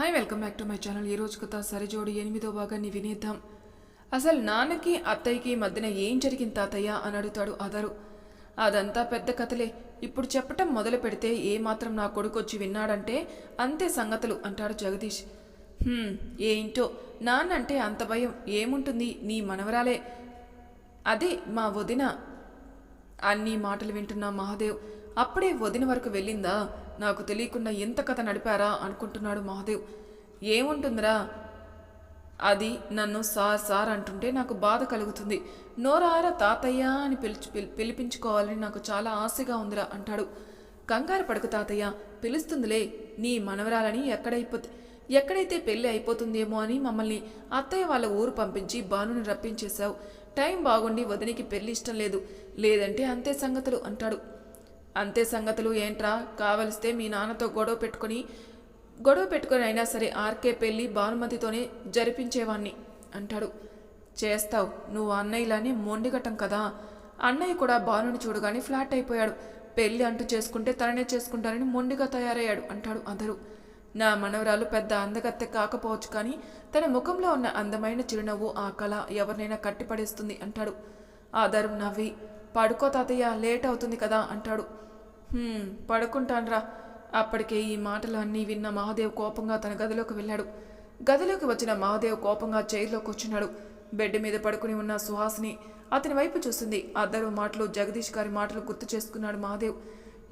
Hi welcome back to my channel ఈ రోజు కథ సరిజోడి ఎనిమిదో భాగాన్ని వినేద్దాం. అసలు నాన్నకి అత్తయ్యకి మధ్యన ఏం జరిగింది తాతయ్య అని అడుగుతాడు అదరు అదంతా పెద్ద కథలే. ఇప్పుడు చెప్పటం మొదలు పెడితే ఏమాత్రం నా కొడుకు వచ్చి విన్నాడంటే అంతే సంగతులు అంటాడు జగదీష్. ఏంటో? నాన్న అంటే అంత భయం. ఏముంటుంది? నీ మనవరాలే. అదే మా వదిన. అన్ని మాటలు వింటున్న మహాదేవ్. అప్పుడే వదిన వరకు వెళ్ళిందా? నాకు తెలియకుండా ఎంత కథ నడిపారా అనుకుంటున్నాడు మహాదేవ్. ఏముంటుందిరా? అది నన్ను సార్ సార్ అంటుంటే నాకు బాధ కలుగుతుంది. నోరారా తాతయ్య అని పిలిచి పిలి- పిలిపించుకోవాలని నాకు చాలా ఆశగా ఉందిరా అంటాడు. కంగారు పడుకు తాతయ్య పిలుస్తుందిలే నీ మనవరాలని ఎక్కడైపోతే ఎక్కడైతే పెళ్ళి అయిపోతుందేమో అని మమ్మల్ని అత్తయ్య వాళ్ళ ఊరు పంపించి బానుని రప్పించేశావు. టైం బాగుండి వదినికి పెళ్ళి ఇష్టం లేదు. లేదంటే అంతే సంగతులు అంటాడు. అంతే సంగతులు ఏంట్రా? కావలిస్తే మీ నాన్నతో గొడవ పెట్టుకొని గొడవ పెట్టుకొని అయినా సరే ఆర్కే పెళ్ళి భానుమతితోనే జరిపించేవాణ్ణి అంటాడు. చేస్తావు. నువ్వు అన్నయ్యలానే మొండిగటం కదా. అన్నయ్య కూడా భానుని చూడగానే ఫ్లాట్ అయిపోయాడు. పెళ్ళి అంటూ చేసుకుంటే తననే చేసుకుంటానని మొండిగా తయారయ్యాడు అంటాడు అందరూ. నా మనవరాలు పెద్ద అందగత్తె కాకపోవచ్చు కానీ తన ముఖంలో ఉన్న అందమైన చిరునవ్వు ఆ కళ ఎవరినైనా కట్టిపడేస్తుంది అంటాడు. ఆధారం నవ్వి. పడుకో తాతయ్య లేట్ అవుతుంది కదా అంటాడు. "హ్మ్, పడుకుంటాన్రా. అప్పటికే ఈ మాటలు అన్నీ విన్న మహాదేవ్ కోపంగా తన గదిలోకి వెళ్ళాడు. గదిలోకి వచ్చిన మహాదేవ్ కోపంగా చైర్లో కూర్చున్నాడు. బెడ్ మీద పడుకుని ఉన్న సుహాసిని అతని వైపు చూస్తుంది అద్దరు మాటలు జగదీష్ గారి మాటలు గుర్తు చేసుకున్నాడు మహాదేవ్.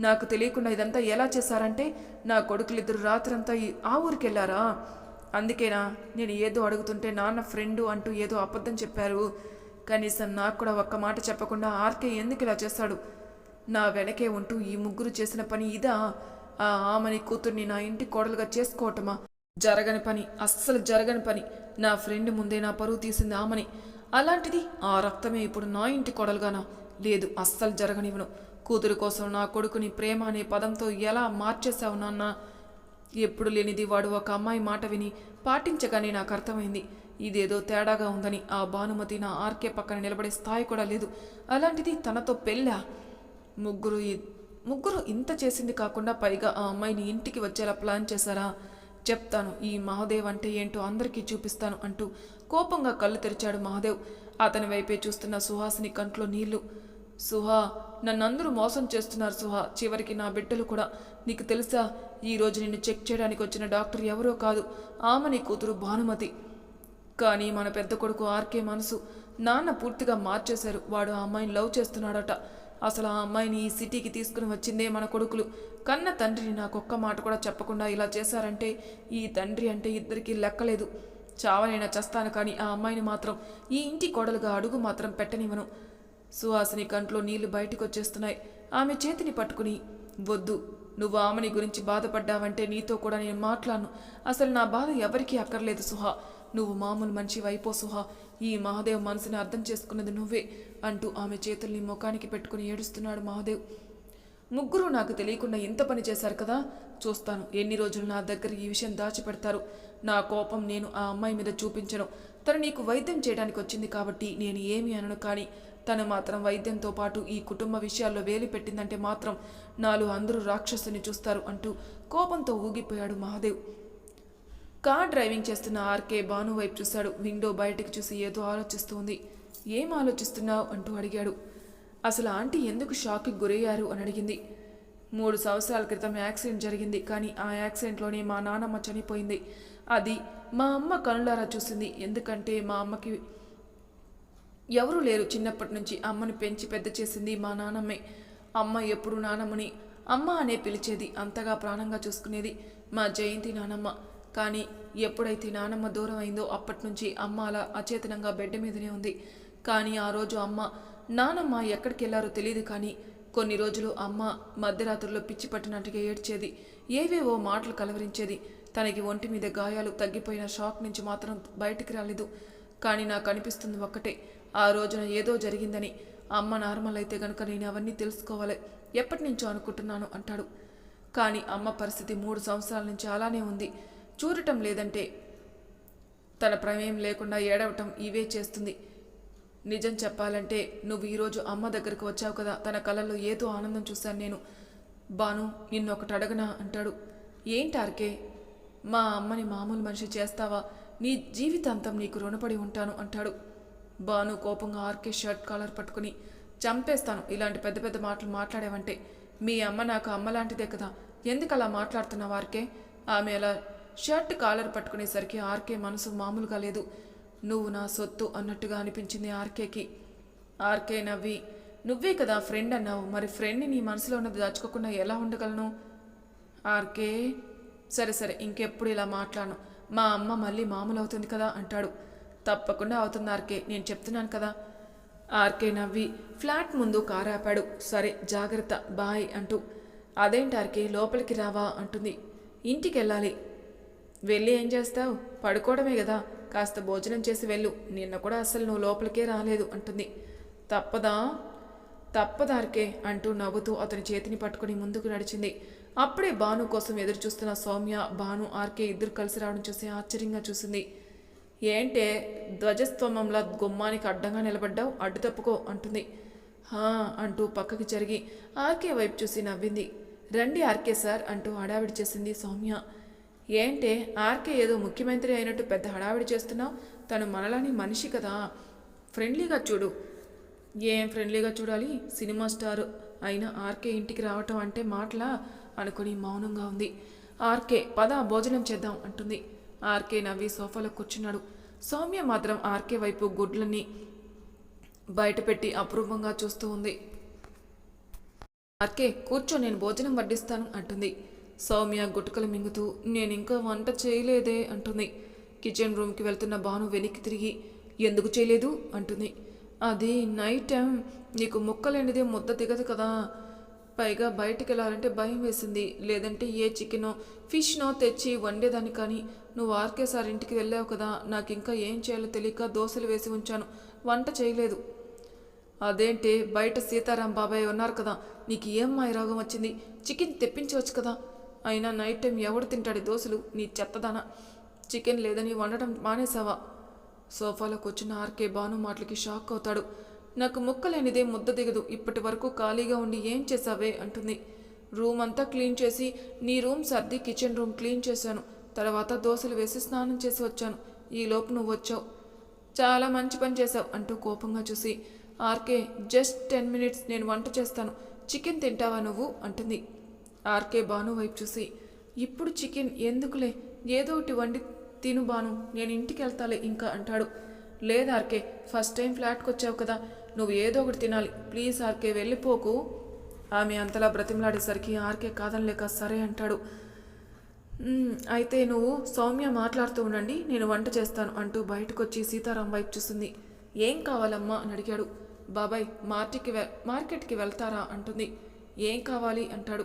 నాకు తెలియకుండా ఇదంతా ఎలా చేశారంటే నా కొడుకులిద్దరు రాత్రంతా ఈ- ఆ ఊరికి వెళ్ళారా అందుకేనా? నేను ఏదో అడుగుతుంటే నాన్న ఫ్రెండు అంటూ ఏదో అబద్ధం చెప్పారు. కనీసం నాకు కూడా ఒక్క మాట చెప్పకుండా ఆర్కే ఎందుకు ఇలా చేస్తాడు? నా వెనకే ఉంటూ ఈ ముగ్గురు చేసిన పని ఇదా? ఆ ఆమని కూతుర్ని నా ఇంటి కోడలుగా చేసుకోవటమా? జరగని పని అస్సలు జరగని పని. నా ఫ్రెండ్ ముందే నా పరువు తీసింది ఆమని. అలాంటిది ఆ రక్తమే ఇప్పుడు నా ఇంటి కొడలుగానా? లేదు అస్సలు జరగనివ్వను. కూతురు కోసం నా కొడుకుని ప్రేమ అనే పదంతో ఎలా మార్చేశావు నాన్న? ఎప్పుడు లేనిది వాడు ఒక అమ్మాయి మాట విని పాటించగానే నాకు అర్థమైంది. ఇదేదో తేడాగా ఉందని ఆ భానుమతి నా ఆర్కే పక్కన నిలబడే స్థాయి కూడా లేదు. అలాంటిది తనతో పెళ్ళా? ముగ్గురు ముగ్గురు ఇంత చేసింది కాకుండా పైగా ఆ అమ్మాయిని ఇంటికి వచ్చేలా ప్లాన్ చేశారా? చెప్తాను ఈ మహాదేవ్ అంటే ఏంటో అందరికీ చూపిస్తాను అంటూ కోపంగా కళ్ళు తెరిచాడు మహాదేవ్. అతని వైపే చూస్తున్న సుహాసిని కంట్లో నీళ్ళు. సుహా నన్నందరూ మోసం చేస్తున్నారు సుహా. చివరికి నా బిడ్డలు కూడా. నీకు తెలుసా ఈ రోజు నిన్ను చెక్ చేయడానికి వచ్చిన డాక్టర్ ఎవరో కాదు ఆమె కూతురు భానుమతి. కానీ మన పెద్ద కొడుకు ఆర్కే మనసు నాన్న పూర్తిగా మార్చేశారు. వాడు ఆ అమ్మాయిని లవ్ చేస్తున్నాడట. అసలు ఆ అమ్మాయిని ఈ సిటీకి తీసుకుని వచ్చిందే మన కొడుకులు. కన్న తండ్రిని నాకొక్క మాట కూడా చెప్పకుండా ఇలా చేశారంటే ఈ తండ్రి అంటే ఇద్దరికీ లెక్కలేదు. చావనైనా చస్తాను కానీ ఆ అమ్మాయిని మాత్రం ఈ ఇంటి కోడలుగా అడుగు మాత్రం పెట్టనివ్వను. సుహాసిని కంట్లో నీళ్ళు బయటకు వచ్చేస్తున్నాయి ఆమె చేతిని పట్టుకుని వద్దు నువ్వు ఆమెని గురించి బాధపడ్డావంటే నీతో కూడా నేను మాట్లాడను. అసలు నా బాధ ఎవరికీ అక్కర్లేదు సుహా. నువ్వు మామూలు మనిషి వైపో సుహా. ఈ మహాదేవ్ మనసుని అర్థం చేసుకున్నది నువ్వే అంటూ ఆమె చేతుల్ని ముఖానికి పెట్టుకుని ఏడుస్తున్నాడు మహాదేవ్. ముగ్గురు నాకు తెలియకుండా ఇంత పని చేశారు కదా? చూస్తాను. ఎన్ని రోజులు నా దగ్గర ఈ విషయం దాచిపెడతారు? నా కోపం నేను ఆ అమ్మాయి మీద చూపించను. తను నీకు వైద్యం చేయడానికి వచ్చింది కాబట్టి నేను ఏమీ అనను కానీ తను మాత్రం వైద్యంతో పాటు ఈ కుటుంబ విషయాల్లో వేలి పెట్టిందంటే మాత్రం నాలుగు అందరూ రాక్షసుని చూస్తారు అంటూ కోపంతో ఊగిపోయాడు మహాదేవ్. కార్ డ్రైవింగ్ చేస్తున్న ఆర్కే భాను వైపు చూశాడు. విండో బయటకు చూసి ఏదో ఆలోచిస్తోంది. ఏం ఆలోచిస్తున్నావు? అంటూ అడిగాడు. అసలు ఆంటీ ఎందుకు షాక్కి గురయ్యారు? అని అడిగింది. మూడు సంవత్సరాల క్రితం యాక్సిడెంట్ జరిగింది కానీ ఆ యాక్సిడెంట్లోనే మా నాన్నమ్మ చనిపోయింది. అది మా అమ్మ కనులారా చూసింది. ఎందుకంటే మా అమ్మకి ఎవరూ లేరు. చిన్నప్పటి నుంచి అమ్మని పెంచి పెద్ద చేసింది మా నానమ్మే. అమ్మ ఎప్పుడు నానమ్మని అమ్మ అనే పిలిచేది. అంతగా ప్రాణంగా చూసుకునేది మా జయంతి నానమ్మ. కానీ ఎప్పుడైతే నానమ్మ దూరం అయిందో అప్పటి నుంచి అమ్మ అలా అచేతనంగా బెడ్ మీదనే ఉంది. కానీ ఆ రోజు అమ్మ నానమ్మ ఎక్కడికి వెళ్ళారో తెలియదు కానీ కొన్ని రోజులు అమ్మ మధ్యరాత్రుల్లో పిచ్చి పట్టినట్టుగా ఏడ్చేది ఏవేవో మాటలు కలవరించేది. తనకి ఒంటి మీద గాయాలు తగ్గిపోయిన షాక్ నుంచి మాత్రం బయటికి రాలేదు. కానీ నాకు అనిపిస్తుంది ఒక్కటే ఆ రోజున ఏదో జరిగిందని. అమ్మ నార్మల్ అయితే గనుక నేను అవన్నీ తెలుసుకోవాలి ఎప్పటి నుంచో అనుకుంటున్నాను అంటాడు. కానీ అమ్మ పరిస్థితి మూడు సంవత్సరాల నుంచి అలానే ఉంది. చూడటం లేదంటే తన ప్రమేయం లేకుండా ఏడవటం ఇవే చేస్తుంది. నిజం చెప్పాలంటే నువ్వు ఈరోజు అమ్మ దగ్గరకు వచ్చావు కదా తన కళ్ళల్లో ఏదో ఆనందం చూశాను నేను. బాను నిన్నొకటి అడగనా? అంటాడు. ఏంటి ఆర్కే? మా అమ్మని మామూలు మనిషి చేస్తావా? నీ జీవితాంతం నీకు రుణపడి ఉంటాను అంటాడు. బాను కోపంగా ఆర్కే షర్ట్ కాలర్ పట్టుకుని చంపేస్తాను ఇలాంటి పెద్ద పెద్ద మాటలు మాట్లాడేవంటే. మీ అమ్మ నాకు అమ్మ లాంటిదే కదా ఎందుకు అలా మాట్లాడుతున్నావు ఆర్కే? ఆమె అలా షర్ట్ కాలర్ పట్టుకునేసరికి ఆర్కే మనసు మామూలుగా లేదు. నువ్వు నా సొత్తు అన్నట్టుగా అనిపించింది ఆర్కేకి. ఆర్కే నవ్వి నువ్వే కదా ఫ్రెండ్ అన్నావు. మరి ఫ్రెండ్ని నీ మనసులో ఉన్నది దాచుకోకుండా ఎలా ఉండగలను? ఆర్కే సరే సరే ఇంకెప్పుడు ఇలా మాట్లాడను. మా అమ్మ మళ్ళీ మామూలు అవుతుంది కదా అంటాడు. తప్పకుండా అవుతుంది ఆర్కే నేను చెప్తున్నాను కదా. ఆర్కే నవ్వి ఫ్లాట్ ముందు కారు ఆపాడు. సరే జాగ్రత్త బాయ్ అంటూ. అదేంటి ఆర్కే లోపలికి రావా అంటుంది. ఇంటికి వెళ్ళాలి వెళ్ళి ఏం చేస్తావు? పడుకోవడమే కదా. కాస్త భోజనం చేసి వెళ్ళు. నిన్న కూడా అసలు నువ్వు లోపలికే రాలేదు అంటుంది. తప్పదా? తప్పదార్కే అంటూ నవ్వుతూ అతని చేతిని పట్టుకుని ముందుకు నడిచింది. అప్పుడే భాను కోసం ఎదురు చూస్తున్న సౌమ్య భాను ఆర్కే ఇద్దరు కలిసి రావడం చూసి ఆశ్చర్యంగా చూసింది. ఏంటే? ధ్వజస్తంభంలా గుమ్మానికి అడ్డంగా నిలబడ్డావు? అడ్డు తప్పుకో అంటుంది. హా అంటూ పక్కకి జరిగి ఆర్కే వైపు చూసి నవ్వింది. రండి ఆర్కే సార్ అంటూ హడావిడి చేసింది సౌమ్య. ఏంటే ఆర్కే ఏదో ముఖ్యమంత్రి అయినట్టు పెద్ద హడావిడి చేస్తున్నావు? తను మనలాని మనిషి కదా. ఫ్రెండ్లీగా చూడు. ఏం ఫ్రెండ్లీగా చూడాలి? Cinema star. అయిన ఆర్కే ఇంటికి రావటం అంటే మాటలా? అనుకుని మౌనంగా ఉంది. ఆర్కే పద భోజనం చేద్దాం అంటుంది. ఆర్కే నవ్వి సోఫాలో కూర్చున్నాడు. సౌమ్య మాత్రం ఆర్కే వైపు గుడ్లని బయటపెట్టి అపూర్వంగా చూస్తూ ఉంది. ఆర్కే కూర్చో నేను భోజనం వడ్డిస్తాను అంటుంది. సౌమ్య గుటకలు మింగుతూ నేను ఇంకా వంట చేయలేదే అంటుంది. కిచెన్ రూమ్కి వెళ్తున్న భాను వెనక్కి తిరిగి ఎందుకు చేయలేదు? అంటుంది. అది నైట్ టైం నీకు ముక్కలేనిదే ముద్ద దిగదు కదా. పైగా బయటికి వెళ్ళాలంటే భయం వేసింది. లేదంటే ఏ చికెనో ఫిష్నో తెచ్చి వండేదాన్ని కానీ నువ్వు ఆర్కే సార్ ఇంటికి వెళ్ళావు కదా. నాకు ఇంకా ఏం చేయాలో తెలియక దోశలు వేసి ఉంచాను. వంట చేయలేదు. అదేంటి బయట సీతారాం బాబాయ్ ఉన్నారు కదా. నీకు ఏం రోగం వచ్చింది? చికెన్ తెప్పించవచ్చు కదా. అయినా నైట్ టైం ఎవడు తింటాడు దోశలు? నీ చెత్తదాన. చికెన్ లేదని వండటం మానేసావా సోఫాలో వచ్చిన ఆర్కే బాను మాటలకి షాక్ అవుతాడు. నాకు ముక్కలేనిదే ముద్ద దిగదు. ఇప్పటి వరకు ఖాళీగా ఉండి ఏం చేసావే అంటుంది. రూమ్ అంతా క్లీన్ చేసి నీ రూమ్ సర్ది కిచెన్ రూమ్ క్లీన్ చేశాను. తర్వాత దోశలు వేసి స్నానం చేసి వచ్చాను. ఈలోపు నువ్వు వచ్చావు. చాలా మంచి పని చేశావు అంటూ కోపంగా చూసి ఆర్కే జస్ట్ టెన్ మినిట్స్ నేను వంట చేస్తాను. చికెన్ తింటావా నువ్వు? అంటుంది. ఆర్కే బాను వైపు చూసి ఇప్పుడు చికెన్ ఎందుకులే? ఏదో ఒకటి వండి తిను బాను నేను ఇంటికి వెళ్తాలే ఇంకా అంటాడు. లేదు ఆర్కే ఫస్ట్ టైం ఫ్లాట్కి వచ్చావు కదా నువ్వు ఏదో ఒకటి తినాలి. ప్లీజ్ ఆర్కే వెళ్ళిపోకు. ఆమె అంతలా బ్రతిమలాడేసరికి ఆర్కే కాదనలేక సరే అంటాడు. అయితే నువ్వు సౌమ్య మాట్లాడుతూ ఉండండి నేను వంట చేస్తాను అంటూ బయటకు వచ్చి సీతారాం వైపు చూస్తుంది ఏం కావాలమ్మా? అని అడిగాడు. బాబాయ్ మార్కెట్కి వె మార్కెట్కి వెళ్తారా? అంటుంది. ఏం కావాలి? అంటాడు.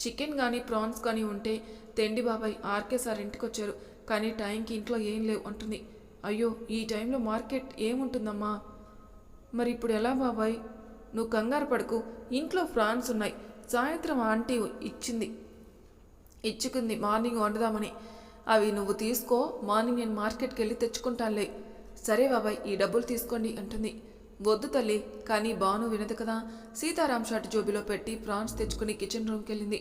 చికెన్ కానీ ప్రాన్స్ కానీ ఉంటే తెండి బాబాయ్ ఆర్కే సార్ ఇంటికి వచ్చారు కానీ టైంకి ఇంట్లో ఏం లేవు అంటుంది. అయ్యో ఈ టైంలో మార్కెట్ ఏముంటుందమ్మా? మరి ఇప్పుడు ఎలా బాబాయ్? నువ్వు కంగారు పడుకు ఇంట్లో ఫ్రాన్స్ ఉన్నాయి సాయంత్రం ఆంటీ ఇచ్చింది ఇచ్చుకుంది మార్నింగ్ వండుదామని. అవి నువ్వు తీసుకో మార్నింగ్ నేను మార్కెట్కి వెళ్ళి తెచ్చుకుంటానులే. సరే బాబాయ్ ఈ డబ్బులు తీసుకోండి అంటుంది. వద్దు తల్లి కానీ బాను వినదు కదా. సీతారాం షర్ట్ జోబిలో పెట్టి ప్రాన్స్ తెచ్చుకుని కిచెన్ రూమ్కి వెళ్ళింది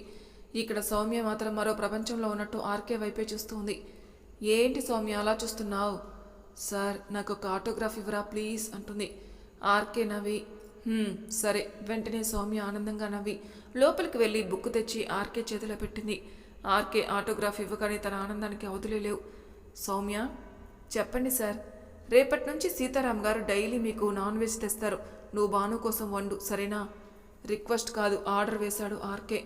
ఇక్కడ సౌమ్య మాత్రం మరో ప్రపంచంలో ఉన్నట్టు ఆర్కే వైపే చూస్తూ ఉంది ఏంటి సౌమ్య అలా చూస్తున్నావు? సార్ నాకు ఒక ఆటోగ్రాఫ్ ఇవ్వరా ప్లీజ్ అంటుంది. ఆర్కే నవ్వి సరే. వెంటనే సౌమ్య ఆనందంగా నవ్వి లోపలికి వెళ్ళి బుక్ తెచ్చి ఆర్కే చేతిలో పెట్టింది. ఆర్కే ఆటోగ్రాఫ్ ఇవ్వగానే తన ఆనందానికి అవధులే లేవు. సౌమ్య చెప్పండి సార్. రేపటి నుంచి సీతారాం గారు డైలీ మీకు నాన్ వెజ్ తెస్తారు. నువ్వు బాను కోసం వండు సరేనా? రిక్వెస్ట్ కాదు ఆర్డర్ వేశాడు ఆర్కే.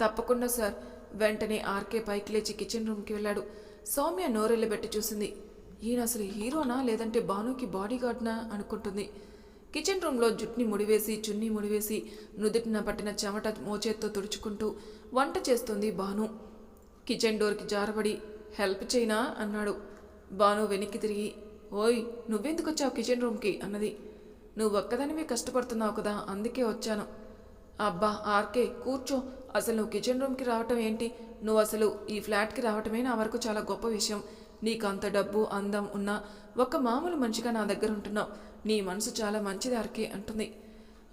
తప్పకుండా సార్. వెంటనే ఆర్కే పైకి లేచి కిచెన్ రూమ్కి వెళ్ళాడు. సౌమ్య నోరెళ్ళబెట్టి చూసింది. ఈయన అసలు హీరోనా లేదంటే భానుకి బాడీగార్డ్నా అనుకుంటుంది. కిచెన్ రూమ్లో జుట్ని ముడివేసి చున్నీ ముడివేసి నుదుటిన పట్టిన చెమట మోచేత్తో తుడుచుకుంటూ వంట చేస్తుంది భాను కిచెన్ డోర్కి జారబడి హెల్ప్ చేయనా? అన్నాడు. బాను వెనక్కి తిరిగి ఓయ్ నువ్వెందుకు వచ్చావు కిచెన్ రూమ్కి? అన్నది. నువ్వు ఒక్కదానివే కష్టపడుతున్నావు కదా అందుకే వచ్చాను. అబ్బా ఆర్కే కూర్చో. అసలు నువ్వు కిచెన్ రూమ్కి రావటం ఏంటి? నువ్వు అసలు ఈ ఫ్లాట్కి రావటమే నా వరకు చాలా గొప్ప విషయం. నీకు అంత డబ్బు అందం ఉన్న ఒక మామూలు మనిషిగా నా దగ్గర ఉంటున్నావు. నీ మనసు చాలా మంచిది ఆర్కే అంటుంది.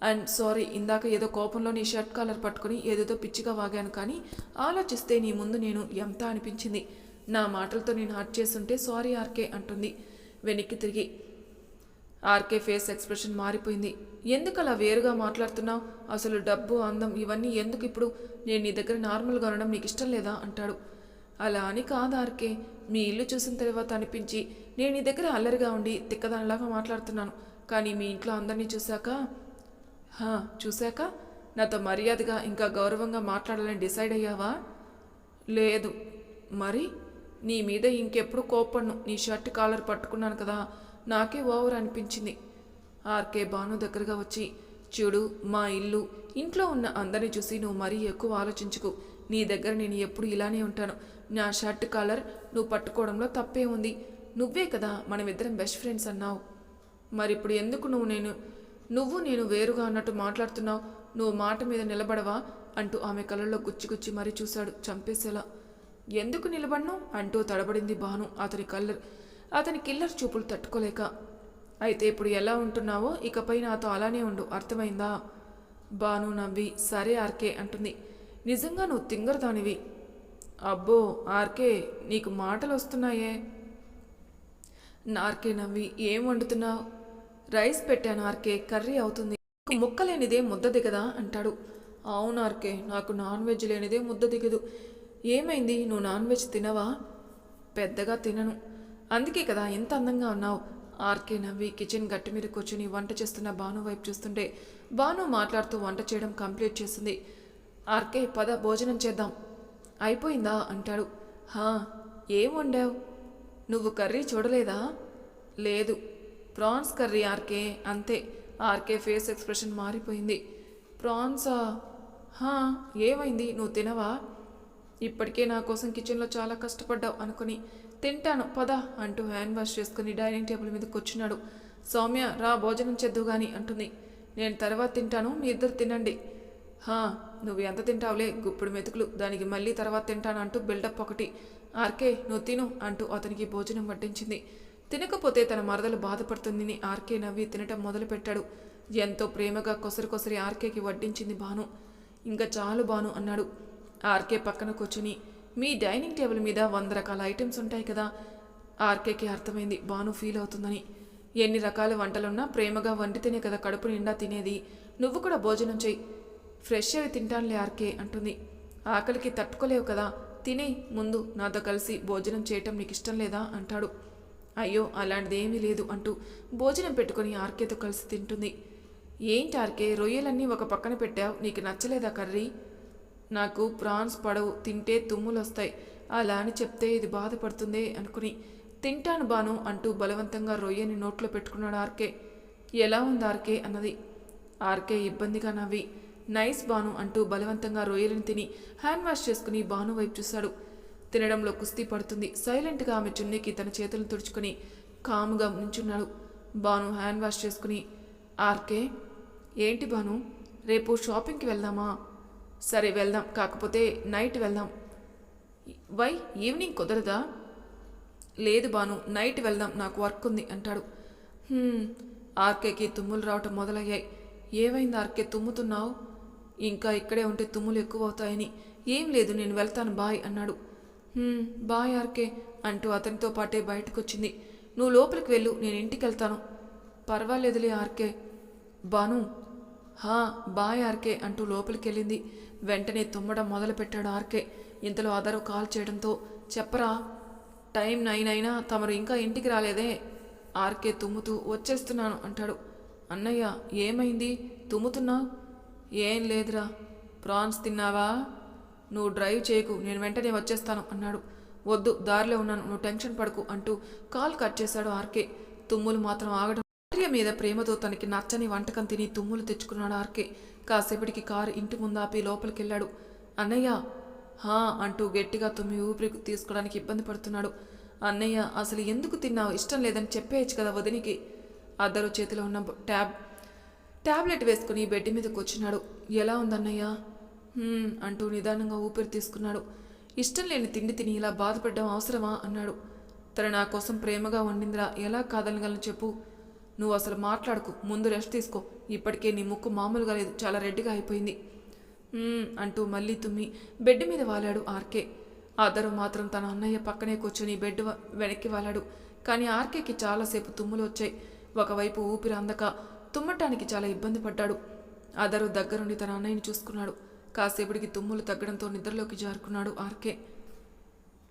అండ్ సారీ ఇందాక ఏదో కోపంలో నీ షర్ట్ కాలర్ పట్టుకుని ఏదేదో పిచ్చిగా వాగాను కానీ ఆలోచిస్తే నీ ముందు నేను ఎంత అనిపించింది. నా మాటలతో నేను హర్ట్ చేస్తుంటే సారీ ఆర్కే అంటుంది. వెనక్కి తిరిగి. ఆర్కే ఫేస్ ఎక్స్ప్రెషన్ మారిపోయింది. ఎందుకు అలా వేరుగా మాట్లాడుతున్నావు? అసలు డబ్బు అందం ఇవన్నీ ఎందుకు ఇప్పుడు? నేను నీ దగ్గర నార్మల్గా ఉండడం నీకు ఇష్టం లేదా? అంటాడు. అలా అని కాదు ఆర్కే. మీ ఇల్లు చూసిన తర్వాత అనిపించి నేను నీ దగ్గర అల్లరిగా ఉండి తిక్కదానిలాగా మాట్లాడుతున్నాను. కానీ మీ ఇంట్లో అందరినీ చూశాక? హా చూశాక? నాతో మర్యాదగా ఇంకా గౌరవంగా మాట్లాడాలని డిసైడ్ అయ్యావా? లేదు. మరి? నీ మీద ఇంకెప్పుడు కోప్పడ్ను. నీ షర్ట్ కాలర్ పట్టుకున్నాను కదా నాకే ఓవర్ అనిపించింది. ఆర్కే భాను దగ్గరగా వచ్చి చూడు మా ఇల్లు ఇంట్లో ఉన్న అందరిని చూసి నువ్వు మరీ ఎక్కువ ఆలోచించుకు. నీ దగ్గర నేను ఎప్పుడు ఇలానే ఉంటాను. నా షర్ట్ కాలర్ నువ్వు పట్టుకోవడంలో తప్పే ఉంది. నువ్వే కదా మనమిద్దరం బెస్ట్ ఫ్రెండ్స్ అన్నావు. మరి ఇప్పుడు ఎందుకు నువ్వు నేను నువ్వు నేను వేరుగా అన్నట్టు మాట్లాడుతున్నావు? నువ్వు మాట మీద నిలబడవా? అంటూ ఆమె కళ్ళల్లో గుచ్చి గుచ్చి మరీ చూశాడు చంపేసేలా. ఎందుకు నిలబడ్ను? అంటూ తడబడింది భాను. అతని కల్లర్ అతని కిల్లర్ చూపులు తట్టుకోలేక. అయితే ఇప్పుడు ఎలా ఉంటున్నావో? ఇకపై నాతో అలానే ఉండు. అర్థమైందా? భాను నవ్వి సరే ఆర్కే అంటుంది. నిజంగా నువ్వు తింగరదానివి. అబ్బో ఆర్కే నీకు మాటలు వస్తున్నాయే నార్కే నవ్వి ఏం వండుతున్నావు? రైస్ పెట్టాను ఆర్కే కర్రీ అవుతుంది. ముక్క లేనిదే ముద్ద దిగదా అంటాడు. అవును ఆర్కే నాకు నాన్ వెజ్ లేనిదే ముద్ద దిగదు ఏమైంది? నువ్వు నాన్ వెజ్ తినవా? పెద్దగా తినను. అందుకే కదా ఎంత అందంగా ఉన్నావు. ఆర్కే నవ్వి కిచెన్ గట్టి మీద కూర్చుని వంట చేస్తున్న భాను వైపు చూస్తుంటే భాను మాట్లాడుతూ వంట చేయడం కంప్లీట్ చేస్తుంది ఆర్కే పద భోజనం చేద్దాం. అయిపోయిందా? అంటాడు. హా ఏం వండావు? నువ్వు కర్రీ చూడలేదా? లేదు. Prawns curry RK. అంతే. ఆర్కే ఫేస్ ఎక్స్ప్రెషన్ మారిపోయింది. ప్రాన్సా? హా ఏమైంది? నువ్వు తినవా? ఇప్పటికే నా కోసం కిచెన్లో చాలా కష్టపడ్డావు అనుకుని తింటాను పద అంటూ హ్యాండ్ వాష్ చేసుకుని డైనింగ్ టేబుల్ మీద కూర్చున్నాడు. సౌమ్య రా భోజనం చేద్దు గాని అంటుంది. నేను తర్వాత తింటాను మీ ఇద్దరు తినండి. హా నువ్వు ఎంత తింటావులే గుప్పుడు మెతుకులు. దానికి మళ్ళీ తర్వాత తింటాను అంటూ బిల్డప్ ఒకటి. ఆర్కే నువ్వు తిను అంటూ అతనికి భోజనం వడ్డించింది. తినకపోతే తన మరదలు బాధపడుతుందని ఆర్కే నవ్వి తినటం మొదలుపెట్టాడు. ఎంతో ప్రేమగా కొసరి కొసరి ఆర్కేకి వడ్డించింది భాను. ఇంకా చాలు భాను అన్నాడు. ఆర్కే పక్కన కూర్చుని మీ డైనింగ్ టేబుల్ మీద వంద రకాల ఐటమ్స్ ఉంటాయి కదా. ఆర్కేకి అర్థమైంది బాను ఫీల్ అవుతుందని. ఎన్ని రకాల వంటలున్నా ప్రేమగా వండితేనే కదా కడుపు నిండా తినేది. నువ్వు కూడా భోజనం చెయ్యి. ఫ్రెష్ అవి తింటానులే ఆర్కే అంటుంది. ఆకలికి తట్టుకోలేవు కదా. తినే ముందు నాతో కలిసి భోజనం చేయటం నీకు ఇష్టం లేదా అంటాడు. అయ్యో అలాంటిది ఏమీ లేదు అంటూ భోజనం పెట్టుకొని ఆర్కేతో కలిసి తింటుంది. ఏంటి ఆర్కే రొయ్యలన్నీ ఒక పక్కన పెట్టావు నీకు నచ్చలేదా కర్రీ? నాకు ప్రాన్స్ పడవు తింటే తుమ్ములు వస్తాయి అలా అని చెప్తే ఇది బాధపడుతుందే అనుకుని తింటాను బాను అంటూ బలవంతంగా రొయ్యని నోట్లో పెట్టుకున్నాడు ఆర్కే. ఎలా ఉంది ఆర్కే అన్నది. ఆర్కే ఇబ్బందిగా నవ్వి నైస్ బాను అంటూ బలవంతంగా రొయ్యలను తిని హ్యాండ్ వాష్ చేసుకుని బాను వైపు చూశాడు. తినడంలో కుస్తీ పడుతుంది. సైలెంట్గా ఆమె చున్నీకి తన చేతులను తుడుచుకుని కాముగా నించున్నాడు. బాను హ్యాండ్ వాష్ చేసుకుని ఆర్కే ఏంటి బాను రేపు షాపింగ్కి వెళ్దామా? సరే వెళ్దాం. కాకపోతే నైట్ వెళ్దాం. వై ఈవినింగ్ కుదరదా? లేదు బాను నైట్ వెళ్దాం నాకు వర్క్ ఉంది అంటాడు ఆర్కేకి తుమ్ములు రావటం మొదలయ్యాయి. ఏమైంది ఆర్కే తుమ్ముతున్నావు? ఇంకా ఇక్కడే ఉంటే తుమ్ములు ఎక్కువ అవుతాయని ఏం లేదు నేను వెళ్తాను బాయ్ అన్నాడు. బాయ్ ఆర్కే అంటూ అతనితో పాటే బయటకు వచ్చింది నువ్వు లోపలికి వెళ్ళు నేను ఇంటికి వెళ్తాను పర్వాలేదులే ఆర్కే. బాను హా బాయ్ ఆర్కే అంటూ లోపలికి వెళ్ళింది వెంటనే తుమ్మడం మొదలుపెట్టాడు ఆర్కే. ఇంతలో అదరు కాల్ చేయడంతో చెప్పరా టైం నైన్ అయినా తమరు ఇంకా ఇంటికి రాలేదే. ఆర్కే తుమ్ముతూ వచ్చేస్తున్నాను అంటాడు. అన్నయ్య ఏమైంది? తుమ్ముతున్నా? ఏం లేదురా. ప్రాన్స్ తిన్నావా? నువ్వు డ్రైవ్ చేయకు. నేను వెంటనే వచ్చేస్తాను అన్నాడు. వద్దు దారిలో ఉన్నాను. నువ్వు టెన్షన్ పడకు అంటూ కాల్ కట్ చేశాడు ఆర్కే. తుమ్ములు మాత్రం ఆగడం భార్య మీద ప్రేమతో తనకి నచ్చని వంటకం తిని తుమ్ములు తెచ్చుకున్నాడు ఆర్కే. కాసేపటికి కారు ఇంటి ముందాపి లోపలికెళ్ళాడు. లోపలికి వెళ్ళాడు అన్నయ్య! హా! అంటూ గట్టిగా తుమ్మి ఊపిరి తీసుకోవడానికి ఇబ్బంది పడుతున్నాడు. అన్నయ్య అసలు ఎందుకు తిన్నావు? ఇష్టం లేదని చెప్పేయచ్చు కదా వదినికి. అద్దరు చేతిలో ఉన్న ట్యాబ్ టాబ్లెట్ వేసుకుని బెడ్ మీద కూర్చున్నాడు. ఎలా ఉందన్నయ్య? అంటూ నిదానంగా ఊపిరి తీసుకున్నాడు. ఇష్టం లేని తిండి తిని ఇలా బాధపడడం అవసరమా? అన్నాడు. తను నా కోసం ప్రేమగా వండిందిరా. ఎలా కాదనగలను చెప్పు. నువ్వు అసలు మాట్లాడుకు ముందు రెస్ట్ తీసుకో. ఇప్పటికే నీ ముక్కు మామూలుగా లేదు చాలా రెడ్డిగా అయిపోయింది. అంటూ మళ్ళీ తుమ్మి బెడ్ మీద వాలాడు ఆర్కే. అదరు మాత్రం తన అన్నయ్య పక్కనే కూర్చొని బెడ్ వెనక్కి వాలాడు. కానీ ఆర్కేకి చాలాసేపు తుమ్ములు వచ్చాయి. ఒకవైపు ఊపిరి అందక తుమ్మటానికి చాలా ఇబ్బంది పడ్డాడు. అదరు దగ్గరుండి తన అన్నయ్యని చూసుకున్నాడు. కాసేపటికి తుమ్ములు తగ్గడంతో నిద్రలోకి జారుకున్నాడు ఆర్కే.